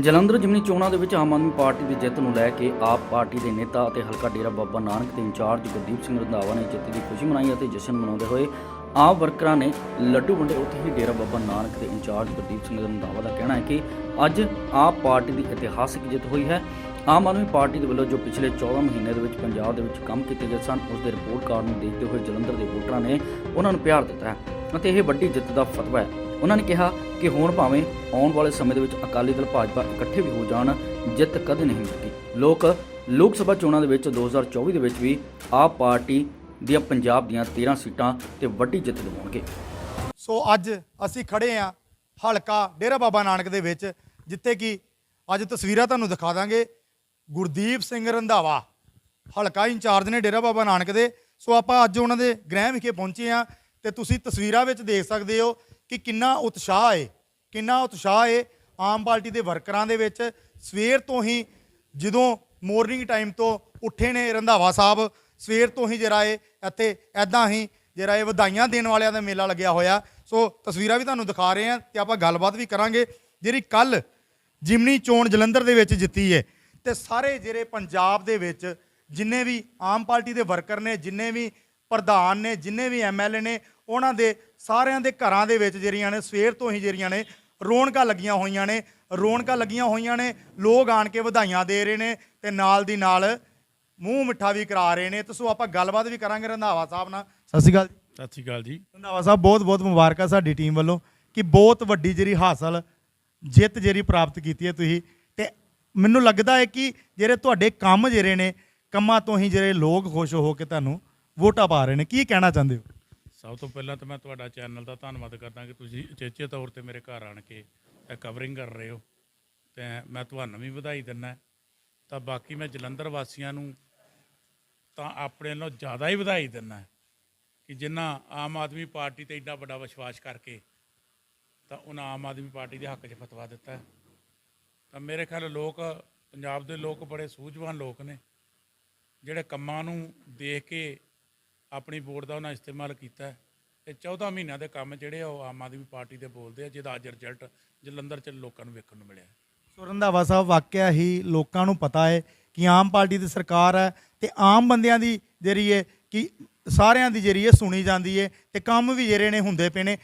ਜਲੰਧਰ ਜਿਮਨੀ ਚੋਣਾਂ ਦੇ ਵਿੱਚ ਆਮ ਆਦਮੀ ਪਾਰਟੀ ਦੀ ਜਿੱਤ ਨੂੰ ਲੈ ਕੇ ਆਪ ਪਾਰਟੀ ਦੇ ਨੇਤਾ ਅਤੇ ਹਲਕਾ ਡੇਰਾ ਬਾਬਾ ਨਾਨਕ ਦੇ ਇੰਚਾਰਜ ਗੁਰਦੀਪ ਸਿੰਘ ਰੰਧਾਵਾ ਨੇ ਜਿੱਤ ਦੀ ਖੁਸ਼ੀ ਮਨਾਈ ਅਤੇ ਜਸ਼ਨ ਮਨਾਉਂਦੇ ਹੋਏ ਆਪ ਵਰਕਰਾਂ ਨੇ ਲੱਡੂ ਵੰਡੇ। ਉੱਥੇ ਹੀ ਡੇਰਾ ਬਾਬਾ ਨਾਨਕ ਦੇ ਇੰਚਾਰਜ ਗੁਰਦੀਪ ਸਿੰਘ ਰੰਧਾਵਾ ਦਾ ਕਹਿਣਾ ਹੈ ਕਿ ਅੱਜ ਆਪ ਪਾਰਟੀ ਦੀ ਇਤਿਹਾਸਕ ਜਿੱਤ ਹੋਈ ਹੈ। ਆਮ ਆਦਮੀ ਪਾਰਟੀ ਦੇ ਵੱਲੋਂ ਜੋ ਪਿਛਲੇ 14 ਮਹੀਨੇ ਦੇ ਵਿੱਚ ਪੰਜਾਬ ਦੇ ਵਿੱਚ ਕੰਮ ਕੀਤੇ ਗਏ ਸਨ ਉਸ ਦੇ ਰਿਪੋਰਟ ਕਾਰਡ ਨੂੰ ਦੇਖਦੇ ਹੋਏ ਜਲੰਧਰ ਦੇ ਵੋਟਰਾਂ ਨੇ ਉਹਨਾਂ ਨੂੰ ਪਿਆਰ ਦਿੱਤਾ ਹੈ ਅਤੇ ਇਹ ਵੱਡੀ ਜਿੱਤ ਦਾ ਫਤਵਾ ਹੈ। ਉਹਨਾਂ ਨੇ ਕਿਹਾ ਕਿ ਹੁਣ ਭਾਵੇਂ ਆਉਣ ਵਾਲੇ ਸਮੇਂ ਦੇ ਵਿੱਚ ਅਕਾਲੀ ਦਲ, ਭਾਜਪਾ ਇਕੱਠੇ ਵੀ ਹੋ ਜਾਣ, ਜਿੱਤ ਕਦੇ ਨਹੀਂ ਮਿਲਦੀ ਲੋਕ ਲੋਕ ਸਭਾ ਚੋਣਾਂ ਦੇ ਵਿੱਚ 2024 ਦੇ ਵਿੱਚ ਵੀ ਆਪ ਪਾਰਟੀ ਦੀਆਂ ਪੰਜਾਬ ਦੀਆਂ 13 ਸੀਟਾਂ ਤੇ ਵੱਡੀ ਜਿੱਤ ਦਿਵਾਉਣਗੇ। ਸੋ ਅੱਜ ਅਸੀਂ ਖੜੇ ਆ ਹਲਕਾ ਡੇਰਾ ਬਾਬਾ ਨਾਨਕ ਦੇ ਵਿੱਚ, ਜਿੱਥੇ ਕਿ ਅੱਜ ਤਸਵੀਰਾਂ ਤੁਹਾਨੂੰ ਦਿਖਾ ਦਾਂਗੇ। ਗੁਰਦੀਪ ਸਿੰਘ ਰੰਧਾਵਾ। ਹਲਕਾ ਇੰਚਾਰਜ ਨੇ ਡੇਰਾ ਬਾਬਾ ਨਾਨਕ ਦੇ। ਸੋ ਆਪਾਂ ਅੱਜ ਉਹਨਾਂ ਦੇ ਗ੍ਰਹਿ ਵਿਖੇ ਪਹੁੰਚੇ ਆ ਤੇ ਤੁਸੀਂ ਤਸਵੀਰਾਂ ਵਿੱਚ ਦੇਖ ਸਕਦੇ ਹੋ ਕਿ ਕਿੰਨਾ ਉਤਸ਼ਾਹ ਹੈ, ਕਿੰਨਾ ਉਤਸ਼ਾਹ ਹੈ ਆਮ ਪਾਰਟੀ ਦੇ ਵਰਕਰਾਂ ਦੇ ਵਿੱਚ। ਸਵੇਰ ਤੋਂ ਹੀ ਜਦੋਂ ਮਾਰਨਿੰਗ ਟਾਈਮ ਤੋਂ ਉੱਠੇ ਨੇ ਰੰਧਾਵਾ ਸਾਹਿਬ, ਸਵੇਰ ਤੋਂ ਹੀ ਜਿਹੜਾ ਇਹ ਇੱਥੇ ਐਦਾਂ ਹੀ ਜਿਹੜਾ ਇਹ ਵਧਾਈਆਂ ਦੇਣ ਵਾਲਿਆਂ ਦਾ ਮੇਲਾ ਲੱਗਿਆ ਹੋਇਆ। ਸੋ ਤਸਵੀਰਾਂ ਵੀ ਤੁਹਾਨੂੰ ਦਿਖਾ ਰਹੇ ਹਾਂ ਤੇ ਆਪਾਂ ਗੱਲਬਾਤ ਵੀ ਕਰਾਂਗੇ। ਜਿਹੜੀ ਕੱਲ ਜਿਮਨੀ ਚੋਣ ਜਲੰਧਰ ਦੇ ਵਿੱਚ ਜਿੱਤੀ ਹੈ ਤੇ ਸਾਰੇ ਜਿਹੜੇ ਪੰਜਾਬ ਦੇ ਵਿੱਚ ਜਿੰਨੇ ਵੀ ਆਮ ਪਾਰਟੀ ਦੇ ਵਰਕਰ ਨੇ ਜਿੰਨੇ ਵੀ ਪ੍ਰਧਾਨ ਨੇ ਜਿੰਨੇ ਵੀ ਐਮਐਲਏ ਨੇ ਉਹਨਾਂ ਦੇ ਸਾਰਿਆਂ ਦੇ ਘਰਾਂ ਦੇ ਵਿੱਚ ਜਿਹੜੀਆਂ ਨੇ ਸਵੇਰ ਤੋਂ ਹੀ ਜਿਹੜੀਆਂ ਨੇ ਰੌਣਕਾਂ ਲੱਗੀਆਂ ਹੋਈਆਂ ਨੇ ਰੌਣਕਾਂ ਲੱਗੀਆਂ ਹੋਈਆਂ ਨੇ ਲੋਕ ਆਣ ਕੇ ਵਧਾਈਆਂ ਦੇ ਰਹੇ ਨੇ ਤੇ ਨਾਲ ਦੀ ਨਾਲ ਮੂੰਹ ਮਿੱਠਾ ਵੀ ਕਰਾ ਰਹੇ ਨੇ। ਤੇ ਸੋ ਆਪਾਂ ਗੱਲਬਾਤ ਵੀ ਕਰਾਂਗੇ ਰੰਧਾਵਾ ਸਾਹਿਬ ਨਾਲ। ਸਤਿ ਸ਼੍ਰੀ ਅਕਾਲ ਜੀ। ਸਤਿ ਸ਼੍ਰੀ ਅਕਾਲ ਜੀ। ਰੰਧਾਵਾ ਸਾਹਿਬ ਬਹੁਤ ਬਹੁਤ ਮੁਬਾਰਕਾਂ ਸਾਡੀ ਟੀਮ ਵੱਲੋਂ ਕਿ ਬਹੁਤ ਵੱਡੀ ਜਿਹੜੀ ਹਾਸਲ ਜਿੱਤ ਜਿਹੜੀ ਪ੍ਰਾਪਤ ਕੀਤੀ ਹੈ ਤੁਸੀਂ। ਮੈਨੂੰ ਲੱਗਦਾ ਹੈ ਕਿ ਜਿਹੜੇ ਤੁਹਾਡੇ ਕੰਮ ਜਿਹੜੇ ਨੇ, ਕੰਮਾਂ ਤੋਂ ਹੀ ਜਿਹੜੇ ਲੋਕ ਖੁਸ਼ ਹੋ ਕੇ ਤੁਹਾਨੂੰ ਵੋਟਾਂ ਪਾ ਰਹੇ ਨੇ, ਕੀ ਕਹਿਣਾ ਚਾਹੁੰਦੇ ਹੋ? ਸਭ ਤੋਂ ਪਹਿਲਾਂ ਤਾਂ ਮੈਂ ਤੁਹਾਡਾ ਚੈਨਲ ਦਾ ਧੰਨਵਾਦ ਕਰਦਾ ਕਿ ਤੁਸੀਂ ਉਚੇਚੇ ਤੌਰ ਤੇ ਮੇਰੇ ਘਰ ਆਣ ਕੇ ਇਹ ਕਵਰਿੰਗ ਕਰ ਰਹੇ ਹੋ। ਤੇ ਮੈਂ ਤੁਹਾਨੂੰ ਵੀ ਵਧਾਈ ਦਿੰਦਾ ਤਾਂ ਬਾਕੀ ਮੈਂ ਜਲੰਧਰ ਵਾਸੀਆਂ ਨੂੰ ਤਾਂ ਆਪਣੇ ਨਾਲੋਂ ਜ਼ਿਆਦਾ ਹੀ ਵਧਾਈ ਦਿੰਦਾ ਕਿ ਜਿਨ੍ਹਾਂ ਆਮ ਆਦਮੀ ਪਾਰਟੀ ਤੇ ਇੰਨਾ ਵੱਡਾ ਵਿਸ਼ਵਾਸ ਕਰਕੇ ਤਾਂ ਉਹਨਾਂ ਆਮ ਆਦਮੀ ਪਾਰਟੀ ਦੇ ਹੱਕ 'ਚ ਫਤਵਾ ਦਿੱਤਾ ਤਾਂ ਮੇਰੇ ਖਿਆਲ ਲੋਕ, ਪੰਜਾਬ ਦੇ ਲੋਕ ਬੜੇ ਸੂਝਵਾਨ ਲੋਕ ਨੇ, ਜਿਹੜੇ ਕੰਮਾਂ ਨੂੰ ਦੇਖ ਕੇ ਆਪਣੀ ਵੋਟ ਦਾ ਉਹਨਾਂ ਇਸਤੇਮਾਲ ਕੀਤਾ ਹੈ। ਤੇ 14 ਮਹੀਨਿਆਂ ਦੇ ਕੰਮ ਜਿਹੜੇ ਆ, ਉਹ ਆਮ ਆਦਮੀ ਪਾਰਟੀ ਦੇ ਬੋਲਦੇ ਆ, ਜਿਹਦਾ ਅੱਜ ਰਿਜ਼ਲਟ ਜਲੰਧਰ ਚ ਲੋਕਾਂ ਨੂੰ ਵੇਖਣ ਨੂੰ ਮਿਲਿਆ ਸੋ ਰੰਧਾਵਾ ਸਾਹਿਬ, ਵਾਕਿਆ ਹੀ ਲੋਕਾਂ ਨੂੰ ਪਤਾ ਹੈ ਕਿ ਆਮ ਪਾਰਟੀ ਦੀ ਸਰਕਾਰ ਹੈ ਤੇ ਆਮ ਬੰਦਿਆਂ ਦੀ ਜਿਹੜੀ ਹੈ ਕਿ ਸਾਰਿਆਂ ਦੀ ਜਿਹੜੀ ਹੈ ਸੁਣੀ ਜਾਂਦੀ ਹੈ ਤੇ ਕੰਮ ਵੀ ਜਿਹੜੇ ਨੇ ਹੁੰਦੇ ਪਏ ਨੇ।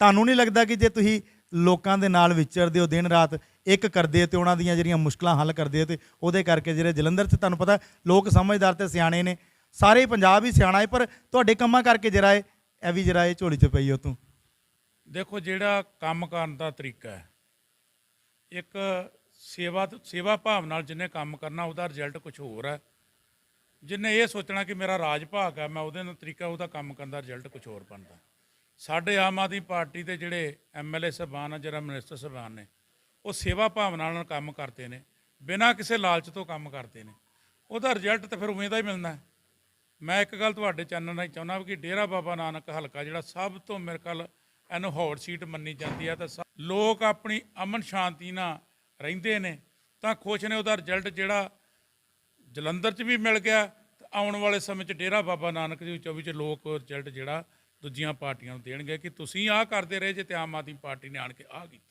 ਤੁਹਾਨੂੰ ਨਹੀਂ ਲੱਗਦਾ ਕਿ ਜੇ ਤੁਸੀਂ ਲੋਕਾਂ ਦੇ ਨਾਲ ਵਿਚਰਦੇ ਹੋ ਦਿਨ ਰਾਤ ਇੱਕ ਕਰਦੇ ਹੋ ਤੇ ਉਹਨਾਂ ਦੀਆਂ ਜਿਹੜੀਆਂ ਮੁਸ਼ਕਲਾਂ ਹੱਲ ਕਰਦੇ ਹੋ ਤੇ ਉਹਦੇ ਕਰਕੇ ਜਿਹੜੇ ਜਲੰਧਰ 'ਚ ਤੁਹਾਨੂੰ ਪਤਾ ਲੋਕ ਸਮਝਦਾਰ ਤੇ ਸਿਆਣੇ ਨੇ। ਸਾਰੇ ਪੰਜਾਬ ਹੀ ਸਿਆਣਾ ਹੈ, ਪਰ ਤੁਹਾਡੇ ਕੰਮਾਂ ਕਰਕੇ ਜਿਹੜਾ ਹੈ ਇਹ ਵੀ ਜਿਹੜਾ ਹੈ ਝੋਲੀ 'ਚ ਪਈ ਉਹ ਤੋਂ ਦੇਖੋ, ਜਿਹੜਾ ਕੰਮ ਕਰਨ ਦਾ ਤਰੀਕਾ ਹੈ, ਇੱਕ ਸੇਵਾ ਸੇਵਾ ਭਾਵ ਨਾਲ ਜਿਹਨੇ ਕੰਮ ਕਰਨਾ, ਉਹਦਾ ਰਿਜ਼ਲਟ ਕੁਝ ਹੋਰ ਹੈ। ਜਿਹਨੇ ਇਹ ਸੋਚਣਾ ਕਿ ਮੇਰਾ ਰਾਜ ਭਾਗ ਹੈ, ਮੈਂ ਉਹਦੇ ਨਾਲ ਤਰੀਕਾ, ਉਹਦਾ ਕੰਮ ਕਰਨ ਦਾ ਰਿਜ਼ਲਟ ਕੁਝ ਹੋਰ ਬਣਦਾ। ਸਾਡੇ ਆਮ ਆਦਮੀ ਪਾਰਟੀ ਦੇ ਜਿਹੜੇ ਐਮਐਲਏ ਸਾਹਿਬਾਨ ਆ, ਜਿਹੜਾ ਮਿਨਿਸਟਰ ਸਾਹਿਬਾਨ ਨੇ ਉਹ ਸੇਵਾ ਭਾਵਨਾ ਨਾਲ ਕੰਮ ਕਰਦੇ ਨੇ, ਬਿਨਾਂ ਕਿਸੇ ਲਾਲਚ ਤੋਂ ਕੰਮ ਕਰਦੇ ਨੇ। ਉਹਦਾ ਰਿਜ਼ਲਟ ਤਾਂ ਫਿਰ ਉਵੇਂ ਦਾ ਹੀ ਮਿਲਣਾ। ਹੈ ਮੈਂ ਇੱਕ ਗੱਲ ਤੁਹਾਡੇ ਚੈਨਲ ਨਾਲ ਚਾਹੁੰਦਾ ਕਿ ਡੇਰਾ ਬਾਬਾ ਨਾਨਕ ਹਲਕਾ, ਜਿਹੜਾ ਸਭ ਤੋਂ ਮੇਰੇ ਕੋਲ ਇਹਨੂੰ ਹੌਟ ਸੀਟ ਮੰਨੀ ਜਾਂਦੀ ਹੈ ਤਾਂ ਸ- ਲੋਕ ਆਪਣੀ ਅਮਨ ਸ਼ਾਂਤੀ ਨਾਲ ਰਹਿੰਦੇ ਨੇ, ਤਾਂ ਖੁਸ਼ ਨੇ ਉਹਦਾ ਰਿਜ਼ਲਟ ਜਿਹੜਾ ਜਲੰਧਰ 'ਚ ਵੀ ਮਿਲ ਗਿਆ, ਤੇ ਆਉਣ ਵਾਲੇ ਸਮੇਂ 'ਚ ਡੇਰਾ ਬਾਬਾ ਨਾਨਕ ਜੀ 24 'ਚ ਲੋਕ ਰਿਜ਼ਲਟ ਜਿਹੜਾ ਦੂਜੀਆਂ ਪਾਰਟੀਆਂ ਨੂੰ ਦੇਣਗੇ ਕਿ ਤੁਸੀਂ ਆਹ ਕਰਦੇ ਰਹੇ ਜੇ ਤੇ ਆਮ ਆਦਮੀ ਪਾਰਟੀ ਨੇ ਆਣ ਕੇ ਆਹ ਕੀਤਾ।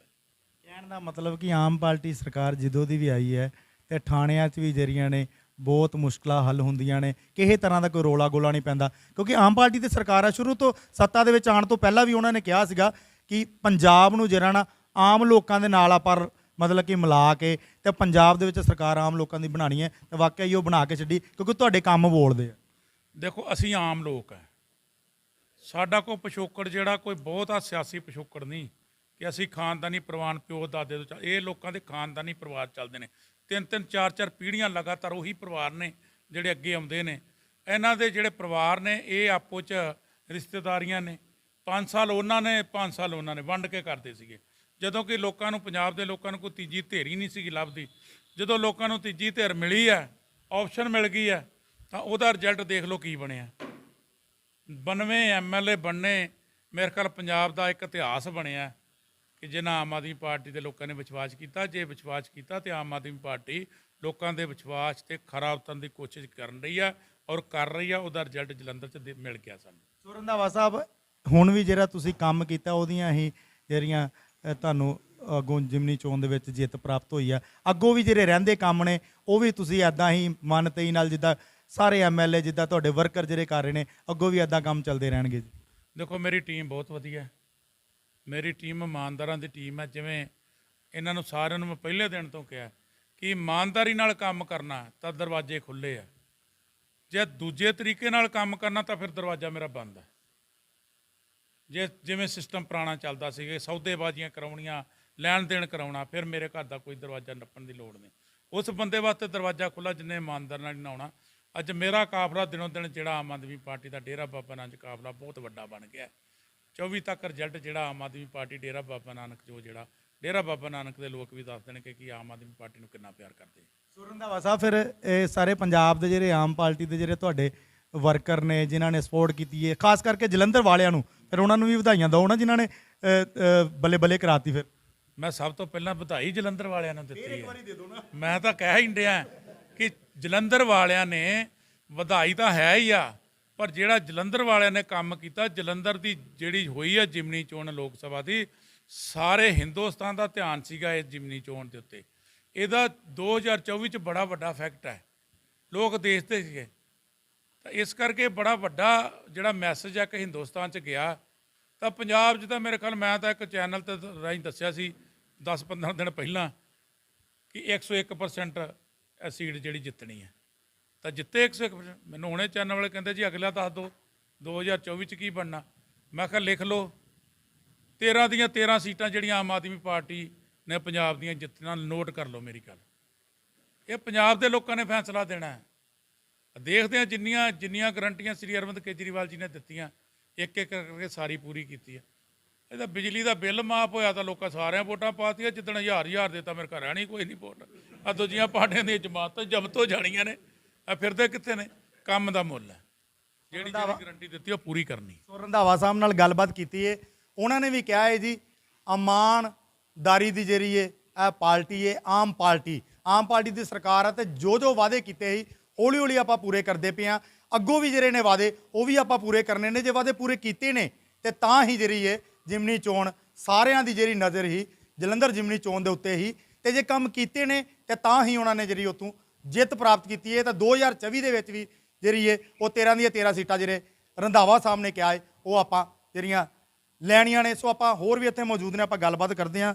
ਕਹਿਣ ਦਾ ਮਤਲਬ ਕਿ ਆਮ ਪਾਰਟੀ ਸਰਕਾਰ ਜਦੋਂ ਦੀ ਵੀ ਆਈ ਹੈ ਤੇ ਥਾਣਿਆਂ 'ਚ ਵੀ ਜਿਹੜੀਆਂ ਨੇ, ਬਹੁਤ ਮੁਸ਼ਕਲਾਂ ਹੱਲ ਹੁੰਦੀਆਂ ਨੇ, ਕਿਸੇ ਤਰ੍ਹਾਂ ਦਾ ਕੋਈ ਰੋਲਾ ਗੋਲਾ ਨਹੀਂ ਪੈਂਦਾ। ਕਿਉਂਕਿ ਆਮ ਪਾਰਟੀ ਦੀ ਸਰਕਾਰ ਆ, ਸ਼ੁਰੂ ਤੋਂ ਸੱਤਾ ਦੇ ਵਿੱਚ ਆਉਣ ਤੋਂ ਪਹਿਲਾਂ ਵੀ ਉਹਨਾਂ ਨੇ ਕਿਹਾ ਸੀਗਾ ਕਿ ਪੰਜਾਬ ਨੂੰ ਜਿਹੜਾ ਨਾ ਆਮ ਲੋਕਾਂ ਦੇ ਨਾਲ ਆਪਾਂ ਮਤਲਬ ਕਿ ਮਿਲਾ ਕੇ ਤੇ ਪੰਜਾਬ ਦੇ ਵਿੱਚ ਸਰਕਾਰ ਆਮ ਲੋਕਾਂ ਦੀ ਬਣਾਣੀ ਹੈ, ਤੇ ਵਾਕਿਆ ਹੀ ਉਹ ਬਣਾ ਕੇ ਛੱਡੀ, ਕਿਉਂਕਿ ਤੁਹਾਡੇ ਕੰਮ ਬੋਲਦੇ ਆ। ਦੇਖੋ, ਅਸੀਂ ਆਮ ਲੋਕ ਹੈ ਸਾਡਾ ਕੋਈ ਪਿਛੋਕੜ ਜਿਹੜਾ, ਕੋਈ ਬਹੁਤਾ ਸਿਆਸੀ ਪਿਛੋਕੜ ਨਹੀਂ। ਕਿ ਅਸੀਂ ਖਾਨਦਾਨੀ ਪ੍ਰਵਾਨ ਪਿਓ ਦਾਦੇ ਤੋਂ ਚੱਲ- ਇਹ ਲੋਕਾਂ ਦੇ ਖਾਨਦਾਨੀ ਪਰਿਵਾਰ ਚੱਲਦੇ ਨੇ। ਤਿੰਨ ਤਿੰਨ, ਚਾਰ ਚਾਰ ਪੀੜ੍ਹੀਆਂ ਲਗਾਤਾਰ ਉਹੀ ਪਰਿਵਾਰ ਨੇ ਜਿਹੜੇ ਅੱਗੇ ਆਉਂਦੇ ਨੇ। ਇਹਨਾਂ ਦੇ ਜਿਹੜੇ ਪਰਿਵਾਰ ਨੇ, ਇਹ ਆਪੋ ਚ ਰਿਸ਼ਤੇਦਾਰੀਆਂ ਨੇ। 5 ਸਾਲ ਉਹਨਾਂ ਨੇ 5 ਸਾਲ ਉਹਨਾਂ ਨੇ ਵੰਡ ਕੇ ਕਰਦੇ ਸੀਗੇ। ਜਦੋਂ ਕਿ ਲੋਕਾਂ ਨੂੰ, ਪੰਜਾਬ ਦੇ ਲੋਕਾਂ ਨੂੰ ਕੋਈ ਤੀਜੀ ਧਿਰ ਨਹੀਂ ਸੀਗੀ ਲੱਭਦੀ। ਜਦੋਂ ਲੋਕਾਂ ਨੂੰ ਤੀਜੀ ਧਿਰ ਮਿਲੀ ਹੈ ਆਪਸ਼ਨ ਮਿਲ ਗਈ ਹੈ, ਤਾਂ ਉਹਦਾ ਰਿਜ਼ਲਟ ਦੇਖ ਲਓ ਕੀ ਬਣਿਆ। 92 ਐਮਐਲਏ ਬਣਨੇ, ਮੇਰੇ ਖਿਆਲ ਪੰਜਾਬ ਦਾ ਇੱਕ ਇਤਿਹਾਸ ਬਣਿਆ। ਕਿ ਜਿਨ੍ਹਾਂ ਆਮ ਆਦਮੀ ਪਾਰਟੀ ਦੇ ਲੋਕਾਂ ਨੇ ਵਿਸ਼ਵਾਸ ਕੀਤਾ ਜੇ ਵਿਸ਼ਵਾਸ ਕੀਤਾ ਤੇ ਆਮ ਆਦਮੀ ਪਾਰਟੀ ਲੋਕਾਂ ਦੇ ਵਿਸ਼ਵਾਸ ਤੇ ਖਰਾ ਉਤਰਨ ਦੀ ਕੋਸ਼ਿਸ਼ ਕਰਨ ਰਹੀ ਆ ਔਰ ਕਰ ਰਹੀ ਆ ਉਹਦਾ ਰਿਜ਼ਲਟ ਜਲੰਧਰ ਚ ਦੇ- ਮਿਲ ਗਿਆ ਸਾਨੂੰ। ਸੋ ਰੰਧਾਵਾ ਸਾਹਿਬ ਹੁਣ ਵੀ ਜਿਹੜਾ ਤੁਸੀਂ ਕੰਮ ਕੀਤਾ ਉਹਦੀਆਂ ਹੀ ਜਿਹੜੀਆਂ ਅ, ਤੁਹਾਨੂੰ ਅੱਗੋਂ ਜਿਮਨੀ ਚੋਣ ਦੇ ਵਿੱਚ ਜਿੱਤ ਪ੍ਰਾਪਤ ਹੋਈ ਆ। ਅੱਗੋਂ ਵੀ ਜਿਹੜੇ ਰਹਿੰਦੇ ਕੰਮ ਨੇ ਉਹ ਵੀ ਤੁਸੀਂ ਐਦਾਂ ਹੀ ਮਨ ਤੇਈ ਨਾਲ ਜਿੱਦਾਂ ਸਾਰੇ ਐਮਐਲਏ ਜਿੱਦਾਂ ਤੁਹਾਡੇ ਵਰਕਰ ਜਿਹੜੇ ਕਰ ਰਹੇ ਨੇ ਅੱਗੋਂ ਵੀ ਐਦਾਂ ਕੰਮ ਚੱਲਦੇ ਰਹਿਣਗੇ ਜੀ। ਦੇਖੋ ਮੇਰੀ ਟੀਮ ਬਹੁਤ ਵਧੀਆ ਹੈ। ਮੇਰੀ ਟੀਮ ਇਮਾਨਦਾਰਾਂ ਦੀ ਟੀਮ ਹੈ, ਜਿਵੇਂ ਇਹਨਾਂ ਨੂੰ ਸਾਰਿਆਂ ਨੂੰ ਮੈਂ ਪਹਿਲੇ ਦਿਨ ਤੋਂ ਕਿਹਾ ਕਿ ਇਮਾਨਦਾਰੀ ਨਾਲ ਕੰਮ ਕਰਨਾ ਤਾਂ ਦਰਵਾਜ਼ੇ ਖੁੱਲੇ ਆ। ਜੇ ਦੂਜੇ ਤਰੀਕੇ ਨਾਲ ਕੰਮ ਕਰਨਾ ਤਾਂ ਫਿਰ ਦਰਵਾਜ਼ਾ ਮੇਰਾ ਬੰਦ ਹੈ। ਜੇ ਜਿਵੇਂ ਸਿਸਟਮ ਪੁਰਾਣਾ ਚੱਲਦਾ ਸੀਗਾ ਸੌਦੇਬਾਜ਼ੀਆਂ ਕਰਾਉਣੀਆਂ, ਲੈਣ ਦੇਣ ਕਰਾਉਣਾ, ਫਿਰ ਮੇਰੇ ਘਰ ਦਾ ਕੋਈ ਦਰਵਾਜ਼ਾ ਨੱਪਣ ਦੀ ਲੋੜ ਨਹੀਂ। ਉਸ ਬੰਦੇ ਵਾਸਤੇ ਦਰਵਾਜ਼ਾ ਖੁੱਲਾ ਜਿੰਨੇ ਇਮਾਨਦਾਰ ਨਾਲ ਨਾਉਣਾ ਅੱਜ ਮੇਰਾ ਕਾਫਲਾ ਦਿਨੋਂ ਦਿਨ ਜਿਹੜਾ ਆਮ ਆਦਮੀ ਪਾਰਟੀ ਦਾ ਡੇਰਾ ਬਾਬਾ ਨਾਨਕ ਕਾਫਲਾ ਬਹੁਤ ਵੱਡਾ ਬਣ ਗਿਆ। 24 ਤੱਕ ਰਿਜ਼ਲਟ ਜਿਹੜਾ ਆਮ ਆਦਮੀ ਪਾਰਟੀ ਡੇਰਾ ਬਾਬਾ ਨਾਨਕ ਜੋ ਜਿਹੜਾ ਡੇਰਾ ਬਾਬਾ ਨਾਨਕ ਦੇ ਲੋਕ ਵੀ ਦੱਸ ਦੇਣਗੇ ਕਿ ਆਮ ਆਦਮੀ ਪਾਰਟੀ ਨੂੰ ਕਿੰਨਾ ਪਿਆਰ ਕਰਦੇ ਸੋ ਰੰਧਾਵਾ ਸਾਹਿਬ ਫਿਰ ਇਹ ਸਾਰੇ ਪੰਜਾਬ ਦੇ ਜਿਹੜੇ ਆਮ ਪਾਰਟੀ ਦੇ ਜਿਹੜੇ ਤੁਹਾਡੇ ਵਰਕਰ ਨੇ ਜਿਨ੍ਹਾਂ ਨੇ ਸਪੋਰਟ ਕੀਤੀ ਹੈ ਖਾਸ ਕਰਕੇ ਜਲੰਧਰ ਵਾਲਿਆਂ ਨੂੰ ਫਿਰ ਉਹਨਾਂ ਨੂੰ ਵੀ ਵਧਾਈਆਂ ਦਿਓ ਨਾ ਜਿਨ੍ਹਾਂ ਨੇ ਬੱਲੇ ਬੱਲੇ ਕਰਾਤੀ ਫਿਰ। ਮੈਂ ਸਭ ਤੋਂ ਪਹਿਲਾਂ ਵਧਾਈ ਜਲੰਧਰ ਵਾਲਿਆਂ ਨੂੰ ਦਿੱਤੀ ਹੈ। ਮੈਂ ਤਾਂ ਕਹਿ ਹੀ ਡਿਆ ਕਿ ਜਲੰਧਰ ਵਾਲਿਆਂ ਨੇ ਵਧਾਈ ਤਾਂ ਹੈ ਹੀ ਆ ਪਰ ਜਿਹੜਾ ਜਲੰਧਰ ਵਾਲਿਆਂ ਨੇ ਕੰਮ ਕੀਤਾ, ਜਲੰਧਰ ਦੀ ਜਿਹੜੀ ਹੋਈ ਹੈ ਜਿਮਨੀ ਚੋਣ ਲੋਕ ਸਭਾ ਦੀ, ਸਾਰੇ ਹਿੰਦੁਸਤਾਨ ਦਾ ਧਿਆਨ ਸੀਗਾ ਇਸ ਜਿਮਨੀ ਚੋਣ ਦੇ ਉੱਤੇ। ਇਹਦਾ 2024 ਚ ਬੜਾ ਵੱਡਾ ਫੈਕਟ ਹੈ। ਲੋਕ ਦੇਖਦੇ ਸੀਗੇ। ਤਾਂ ਇਸ ਕਰਕੇ ਬੜਾ ਵੱਡਾ ਜਿਹੜਾ ਮੈਸੇਜ ਹੈ ਕਿ ਹਿੰਦੁਸਤਾਨ ਚ ਗਿਆ। ਤਾਂ ਪੰਜਾਬ 'ਚ ਤਾਂ ਮੇਰੇ ਖਿਆਲ ਮੈਂ ਤਾਂ ਇੱਕ ਚੈਨਲ ਤੇ ਰਾਹੀਂ ਦੱਸਿਆ ਸੀ 10-15 ਦਿਨ ਪਹਿਲਾਂ, ਕਿ 101% ਇਹ ਸੀਟ ਜਿਹੜੀ ਜਿੱਤਣੀ ਹੈ। ਤਾਂ ਜਿੱਤੇ 101% ਮੈਨੂੰ ਹੁਣੇ ਚੈਨਲ ਵਾਲੇ ਕਹਿੰਦੇ ਜੀ ਅਗਲਾ ਦੱਸ ਦਿਓ 2024 ਚ ਕੀ ਬਣਨਾ। ਮੈਂ ਕਿਹਾ ਲਿਖ ਲਓ। 13 ਦੀਆਂ 13 ਸੀਟਾਂ ਜਿਹੜੀਆਂ ਆਮ ਆਦਮੀ ਪਾਰਟੀ ਨੇ ਪੰਜਾਬ ਦੀਆਂ ਜਿੱਤਣਾ ਨੋਟ ਕਰ ਲਓ ਮੇਰੀ ਗੱਲ। ਇਹ ਪੰਜਾਬ ਦੇ ਲੋਕਾਂ ਨੇ ਫੈਸਲਾ ਦੇਣਾ ਹੈ। ਦੇਖਦੇ ਹਾਂ ਜਿੰਨੀਆਂ ਜਿੰਨੀਆਂ ਗਰੰਟੀਆਂ ਸ੍ਰੀ ਅਰਵਿੰਦ ਕੇਜਰੀਵਾਲ ਜੀ ਨੇ ਦਿੱਤੀਆਂ, ਇੱਕ ਇੱਕ ਕਰਕੇ ਸਾਰੀ ਪੂਰੀ ਕੀਤੀ ਹੈ। ਇਹਦਾ ਬਿਜਲੀ ਦਾ ਬਿੱਲ ਮਾਫ ਹੋਇਆ ਤਾਂ ਲੋਕਾਂ ਸਾਰਿਆਂ ਵੋਟਾਂ ਪਾਤੀਆਂ, ਜਿੱਦਣ ਹਜ਼ਾਰ ਹਜ਼ਾਰ ਦਿੱਤਾ ਮੇਰੇ ਘਰ ਆਣੀ ਕੋਈ ਨਹੀਂ ਵੋਟ। ਆ ਦੂਜੀਆਂ ਪਾਰਟੀਆਂ ਦੀਆਂ ਜਮਾਤ ਜ਼ਬਤ ਜਾਣੀਆਂ ਨੇ। ਆ ਫਿਰਦੇ ਕਿੱਥੇ ਨੇ? ਕੰਮ ਦਾ ਮੁੱਲ ਹੈ। ਜਿਹੜੀ ਜਿਹੜੀ ਗਰੰਟੀ ਦਿੱਤੀ ਉਹ ਪੂਰੀ ਕਰਨੀ ਸੋ ਰੰਧਾਵਾ ਸਾਹਿਬ ਨਾਲ ਗੱਲਬਾਤ ਕੀਤੀ ਹੈ ਉਹਨਾਂ ਨੇ ਵੀ ਕਿਹਾ ਹੈ ਜੀ ਇਮਾਨਦਾਰੀ ਦੀ ਜਿਹੜੀ ਹੈ ਇਹ ਪਾਰਟੀ ਹੈ ਆਮ ਪਾਰਟੀ। ਆਮ ਪਾਰਟੀ ਦੀ ਸਰਕਾਰ ਹੈ ਤੇ ਜੋ ਜੋ ਵਾਅਦੇ ਕੀਤੇ ਸੀ ਹੌਲੀ ਹੌਲੀ ਆਪਾਂ ਪੂਰੇ ਕਰਦੇ ਪਏ ਆ। ਅੱਗੋਂ ਵੀ ਜਿਹੜੇ ਨੇ ਵਾਅਦੇ ਉਹ ਵੀ ਆਪਾਂ ਪੂਰੇ ਕਰਨੇ ਨੇ। ਜੇ ਵਾਅਦੇ ਪੂਰੇ ਕੀਤੇ ਨੇ ਤੇ ਤਾਂ ਹੀ ਜਿਹੜੀ ਹੈ ਜਿਮਨੀ ਚੋਣ ਸਾਰਿਆਂ ਦੀ ਜਿਹੜੀ ਨਜ਼ਰ ਹੀ ਜਲੰਧਰ ਜਿਮਨੀ ਚੋਣ ਦੇ ਉੱਤੇ ਹੀ ਤੇ ਜੇ ਕੰਮ ਕੀਤੇ ਨੇ ਤੇ ਤਾਂ ਹੀ ਉਹਨਾਂ ਨੇ ਜਿਹੜੀ ਉਤੋਂ ਜਿੱਤ ਪ੍ਰਾਪਤ ਕੀਤੀ ਹੈ ਤਾਂ 2024 ਦੇ ਵਿੱਚ ਵੀ ਜਿਹੜੀ ਹੈ ਉਹ 13 ਦੀਆਂ 13 ਸੀਟਾਂ ਜਿਹੜੇ ਰੰਧਾਵਾ ਸਾਹਿਬ ਨੇ ਕਿਹਾ ਹੈ ਉਹ ਆਪਾਂ ਜਿਹੜੀਆਂ ਲੈਣੀਆਂ ਨੇ ਸੋ ਆਪਾਂ ਹੋਰ ਵੀ ਇੱਥੇ ਮੌਜੂਦ ਨੇ ਆਪਾਂ ਗੱਲਬਾਤ ਕਰਦੇ ਹਾਂ।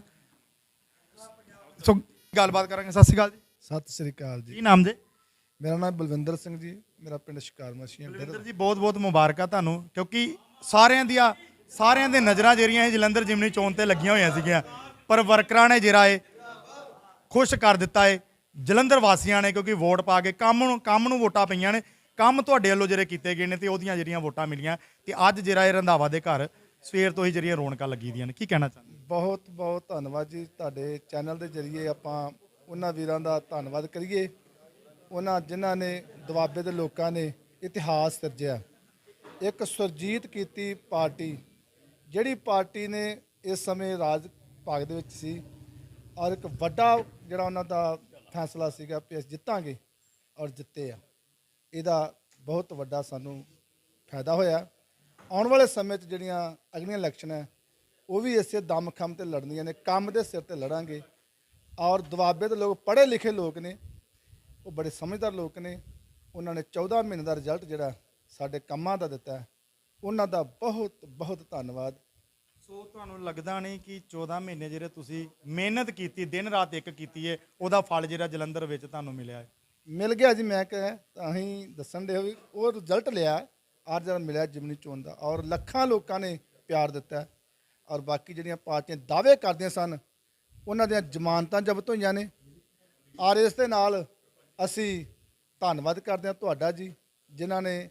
ਸੋ ਗੱਲਬਾਤ ਕਰਾਂਗੇ ਸਤਿ ਸ਼੍ਰੀ ਅਕਾਲ ਜੀ। ਸਤਿ ਸ੍ਰੀ ਅਕਾਲ ਜੀ। ਕੀ ਨਾਮ ਜੀ? ਮੇਰਾ ਨਾਮ ਬਲਵਿੰਦਰ ਸਿੰਘ ਜੀ ਮੇਰਾ ਪਿੰਡ ਸ਼ਿਕਾਰ ਮਸੀਆਂ ਜਲੰਧਰ ਜੀ ਬਹੁਤ ਬਹੁਤ ਮੁਬਾਰਕਾਂ ਤੁਹਾਨੂੰ ਕਿਉਂਕਿ ਸਾਰਿਆਂ ਦੀਆਂ ਸਾਰਿਆਂ ਦੇ ਨਜ਼ਰਾਂ ਜਿਹੜੀਆਂ ਇਹ ਜਲੰਧਰ ਜਿਮਨੀ ਚੋਣ ਤੇ ਲੱਗੀਆਂ ਹੋਈਆਂ ਸੀਗੀਆਂ ਪਰ ਵਰਕਰਾਂ ਨੇ ਜਿਹੜਾ ਇਹ ਖੁਸ਼ ਕਰ ਦਿੱਤਾ ਏ। ਜਲੰਧਰ ਵਾਸੀਆਂ ਨੇ ਕਿਉਂਕਿ ਵੋਟ ਪਾ ਕੇ ਕੰਮ ਨੂੰ ਕੰਮ ਨੂੰ ਵੋਟਾਂ ਪਈਆਂ ਨੇ। ਕੰਮ ਤੁਹਾਡੇ ਵੱਲੋਂ ਜਿਹੜੇ ਕੀਤੇ ਗਏ ਨੇ ਤੇ ਉਹਦੀਆਂ ਜਿਹੜੀਆਂ ਵੋਟਾਂ ਮਿਲੀਆਂ ਤੇ ਅੱਜ ਜਿਹੜਾ ਇਹ ਰੰਧਾਵਾ ਦੇ ਘਰ ਸਵੇਰ ਤੋਂ ਹੀ ਜਿਹੜੀਆਂ ਰੌਣਕਾਂ ਲੱਗੀ ਦੀਆਂ ਨੇ। ਕੀ ਕਹਿਣਾ ਚਾਹੁੰਦੇ? ਬਹੁਤ ਬਹੁਤ ਧੰਨਵਾਦ ਜੀ ਤੁਹਾਡੇ ਚੈਨਲ ਦੇ ਜ਼ਰੀਏ ਆਪਾਂ ਉਹਨਾਂ ਵੀਰਾਂ ਦਾ ਧੰਨਵਾਦ ਕਰੀਏ। ਉਹਨਾਂ ਜਿਨ੍ਹਾਂ ਨੇ ਦੁਆਬੇ ਦੇ ਲੋਕਾਂ ਨੇ ਇਤਿਹਾਸ ਸਿਰਜਿਆ। ਇੱਕ ਸੁਰਜੀਤ ਕੀਤੀ ਪਾਰਟੀ, ਜਿਹੜੀ ਪਾਰਟੀ ਨੇ ਇਸ ਸਮੇਂ ਰਾਜ ਭਾਗ ਦੇ ਵਿੱਚ ਸੀ ਔਰ ਇੱਕ ਵੱਡਾ ਜਿਹੜਾ ਉਹਨਾਂ ਦਾ ਫੈਸਲਾ ਸੀਗਾ ਕਿ ਅਸੀਂ ਜਿੱਤਾਂਗੇ ਔਰ ਜਿੱਤੇ ਆ। ਇਹਦਾ ਬਹੁਤ ਵੱਡਾ ਸਾਨੂੰ ਫਾਇਦਾ ਹੋਇਆ। ਆਉਣ ਵਾਲੇ ਸਮੇਂ 'ਚ ਜਿਹੜੀਆਂ ਅਗਲੀਆਂ ਇਲੈਕਸ਼ਨ ਹੈ, ਉਹ ਵੀ ਇਸੇ ਦਮਖਮ ਤੇ ਲੜਨੀਆਂ ਨੇ, ਕੰਮ ਦੇ ਸਿਰ ਤੇ ਲੜਾਂਗੇ। ਔਰ ਦੁਆਬੇ ਦੇ ਲੋਕ ਪੜ੍ਹੇ ਲਿਖੇ ਲੋਕ ਨੇ, ਉਹ ਬੜੇ ਸਮਝਦਾਰ ਲੋਕ ਨੇ। ਉਹਨਾਂ ਨੇ 14 ਮਹੀਨੇ ਦਾ ਰਿਜ਼ਲਟ ਜਿਹੜਾ ਸਾਡੇ ਕੰਮਾਂ ਦਾ ਦਿੱਤਾ। ਉਹਨਾਂ ਦਾ ਬਹੁਤ ਬਹੁਤ ਧੰਨਵਾਦ। ਸੋ ਤੁਹਾਨੂੰ ਲੱਗਦਾ ਨਹੀਂ ਕਿ 14 ਮਹੀਨੇ ਜਿਹੜੇ ਤੁਸੀਂ ਮਿਹਨਤ ਕੀਤੀ, ਦਿਨ ਰਾਤ ਇੱਕ ਕੀਤੀ ਏ, ਉਹਦਾ ਫਲ ਜਿਹੜਾ ਜਲੰਧਰ ਵਿੱਚ ਤੁਹਾਨੂੰ ਮਿਲਿਆ ਹੈ? ਮਿਲ ਗਿਆ ਜੀ, ਮੈਂ ਕਹਾਂ, ਤਾਂ ਹੀ ਦੱਸਣ ਦੇ ਵੀ ਉਹ ਰਿਜ਼ਲਟ ਲਿਆ ਔਰ ਜਿਹੜਾ ਮਿਲਿਆ ਜਿਮਨੀ ਚੋਣ ਦਾ। ਔਰ ਲੱਖਾਂ ਲੋਕਾਂ ਨੇ ਪਿਆਰ ਦਿੱਤਾ ਔਰ ਬਾਕੀ ਜਿਹੜੀਆਂ ਪਾਰਟੀਆਂ ਦਾਅਵੇ ਕਰਦੀਆਂ ਸਨ, ਉਹਨਾਂ ਦੀਆਂ ਜ਼ਮਾਨਤਾਂ ਜ਼ਬਤ ਹੋਈਆਂ ਨੇ। ਔਰ ਇਸ ਦੇ ਨਾਲ ਅਸੀਂ ਧੰਨਵਾਦ ਕਰਦੇ ਹਾਂ ਤੁਹਾਡਾ ਜੀ, ਜਿਨ੍ਹਾਂ ਨੇ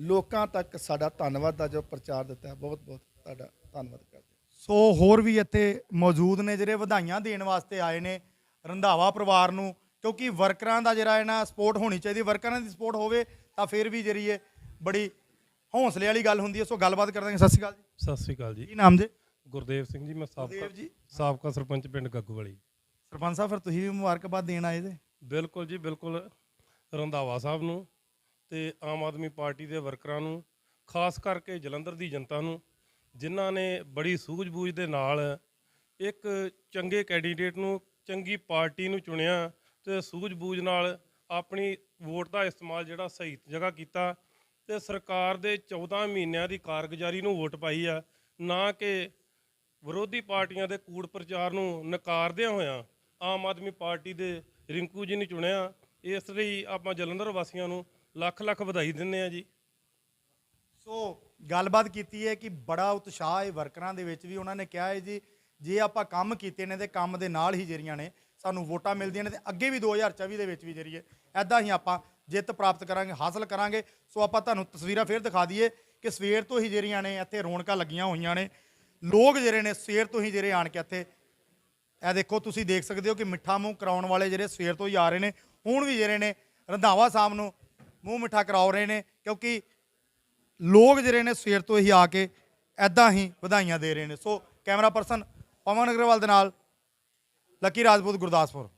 ਲੋਕਾਂ ਤੱਕ ਸਾਡਾ ਧੰਨਵਾਦ ਦਾ ਜੋ ਪ੍ਰਚਾਰ ਦਿੱਤਾ ਬਹੁਤ ਬਹੁਤ ਤੁਹਾਡਾ ਧੰਨਵਾਦ ਕਰਦੇ। ਸੋ ਹੋਰ ਵੀ ਇੱਥੇ ਮੌਜੂਦ ਨੇ ਜਿਹੜੇ ਵਧਾਈਆਂ ਦੇਣ ਵਾਸਤੇ ਆਏ ਨੇ ਰੰਧਾਵਾ ਪਰਿਵਾਰ ਨੂੰ ਕਿਉਂਕਿ ਵਰਕਰਾਂ ਦਾ ਜਿਹੜਾ ਹੈ ਨਾ ਸਪੋਰਟ ਹੋਣੀ ਚਾਹੀਦੀ ਵਰਕਰਾਂ ਦੀ ਸਪੋਰਟ ਹੋਵੇ ਤਾਂ ਫਿਰ ਵੀ ਜਿਹੜੀ ਹੈ ਬੜੀ ਹੌਸਲੇ ਵਾਲੀ ਗੱਲ ਹੁੰਦੀ ਹੈ। ਸੋ ਗੱਲਬਾਤ ਕਰਦੇ ਹਾਂ। ਸਤਿ ਸ਼੍ਰੀ ਅਕਾਲ ਜੀ। ਸਤਿ ਸ੍ਰੀ ਅਕਾਲ ਜੀ। ਕੀ ਨਾਮ ਜੀ? ਗੁਰਦੇਵ ਸਿੰਘ ਜੀ ਮੈਂ ਸਾਬਕਾ ਸਾਬਕਾ ਸਰਪੰਚ ਪਿੰਡ ਗੱਗੂਵਾਲੀ। ਸਰਪੰਚ ਸਾਹਿਬ ਫਿਰ ਤੁਸੀਂ ਵੀ ਮੁਬਾਰਕਬਾਦ ਦੇਣ ਆਏ ਜੇ? ਬਿਲਕੁਲ ਜੀ ਬਿਲਕੁਲ ਰੰਧਾਵਾ ਸਾਹਿਬ ਨੂੰ ਤੇ ਆਮ ਆਦਮੀ ਪਾਰਟੀ ਦੇ ਵਰਕਰਾਂ ਨੂੰ ਖਾਸ ਕਰਕੇ ਜਲੰਧਰ ਦੀ ਜਨਤਾ ਨੂੰ ਜਿਨ੍ਹਾਂ ਨੇ ਬੜੀ ਸੂਝ-ਬੂਝ ਦੇ ਨਾਲ ਇੱਕ ਚੰਗੇ ਕੈਂਡੀਡੇਟ ਨੂੰ, ਚੰਗੀ ਪਾਰਟੀ ਨੂੰ ਚੁਣਿਆ ਤੇ ਸੂਝ-ਬੂਝ ਨਾਲ ਆਪਣੀ ਵੋਟ ਦਾ ਇਸਤੇਮਾਲ ਜਿਹੜਾ ਸਹੀ ਜਗ੍ਹਾ ਕੀਤਾ ਤੇ ਸਰਕਾਰ ਦੇ 14 ਮਹੀਨਿਆਂ ਦੀ ਕਾਰਗੁਜ਼ਾਰੀ ਨੂੰ ਵੋਟ ਪਾਈ ਆ, ਨਾ ਕਿ ਵਿਰੋਧੀ ਪਾਰਟੀਆਂ ਦੇ ਕੂੜ ਪ੍ਰਚਾਰ ਨੂੰ ਨਕਾਰਦਿਆਂ ਹੋਇਆਂ ਆਮ ਆਦਮੀ ਪਾਰਟੀ ਦੇ ਰਿੰਕੂ ਜੀ ਨੂੰ ਚੁਣਿਆ। ਇਸ ਲਈ ਆਪਾਂ ਜਲੰਧਰ ਵਾਸੀਆਂ ਨੂੰ ਲੱਖ ਲੱਖ ਵਧਾਈ ਦਿੰਦੇ ਆ ਜੀ। ਸੋ ਗੱਲਬਾਤ ਕੀਤੀ ਹੈ ਕਿ ਬੜਾ ਉਤਸ਼ਾਹ ਹੈ ਵਰਕਰਾਂ ਦੇ ਵਿੱਚ ਵੀ ਉਹਨਾਂ ਨੇ ਕਿਹਾ ਹੈ ਜੀ, ਜੇ ਆਪਾਂ ਕੰਮ ਕੀਤੇ ਨੇ ਤੇ ਕੰਮ ਦੇ ਨਾਲ ਹੀ ਜਿਹੜੀਆਂ ਨੇ, ਸਾਨੂੰ ਵੋਟਾਂ ਮਿਲਦੀਆਂ ਨੇ ਤੇ ਅੱਗੇ ਵੀ 2024 ਦੇ ਵਿੱਚ ਵੀ ਜਿਹੜੀ ਹੈ ਐਦਾਂ ਹੀ ਆਪਾਂ ਜਿੱਤ ਪ੍ਰਾਪਤ ਕਰਾਂਗੇ, ਹਾਸਲ ਕਰਾਂਗੇ। ਸੋ ਆਪਾਂ ਤੁਹਾਨੂੰ ਤਸਵੀਰਾਂ ਫੇਰ ਦਿਖਾ ਦਈਏ ਕਿ ਸਵੇਰ ਤੋਂ ਹੀ ਜਿਹੜੀਆਂ ਨੇ, ਇੱਥੇ ਰੌਣਕਾਂ ਲੱਗੀਆਂ ਹੋਈਆਂ ਨੇ। ਲੋਕ ਜਿਹੜੇ ਨੇ ਸਵੇਰ ਤੋਂ ਹੀ ਜਿਹੜੇ ਆਣ ਕੇ ਇੱਥੇ, ਇਹ ਦੇਖੋ ਤੁਸੀਂ ਦੇਖ ਸਕਦੇ ਹੋ ਕਿ ਮਿੱਠਾ ਮੂੰਹ ਕਰਾਉਣ ਵਾਲੇ ਜਿਹੜੇ ਸਵੇਰ ਤੋਂ ਹੀ ਆ ਰਹੇ ਨੇ, ਹੁਣ ਵੀ ਜਿਹੜੇ ਨੇ ਰੰਧਾਵਾ ਸਾਹਿਬ ਨੂੰ ਮੂੰਹ ਮਿੱਠਾ ਕਰਾਉ ਰਹੇ ਨੇ, ਕਿਉਂਕਿ ਲੋਕ ਜਿਹੜੇ ਨੇ ਸਵੇਰ ਤੋਂ ਹੀ ਆ ਕੇ ਐਦਾਂ ਹੀ ਵਧਾਈਆਂ ਦੇ ਰਹੇ ਨੇ। So camera person Pawan Agarwal ਦੇ ਨਾਲ ਲੱਕੀ ਰਾਜਪੂਤ ਗੁਰਦਾਸਪੁਰ।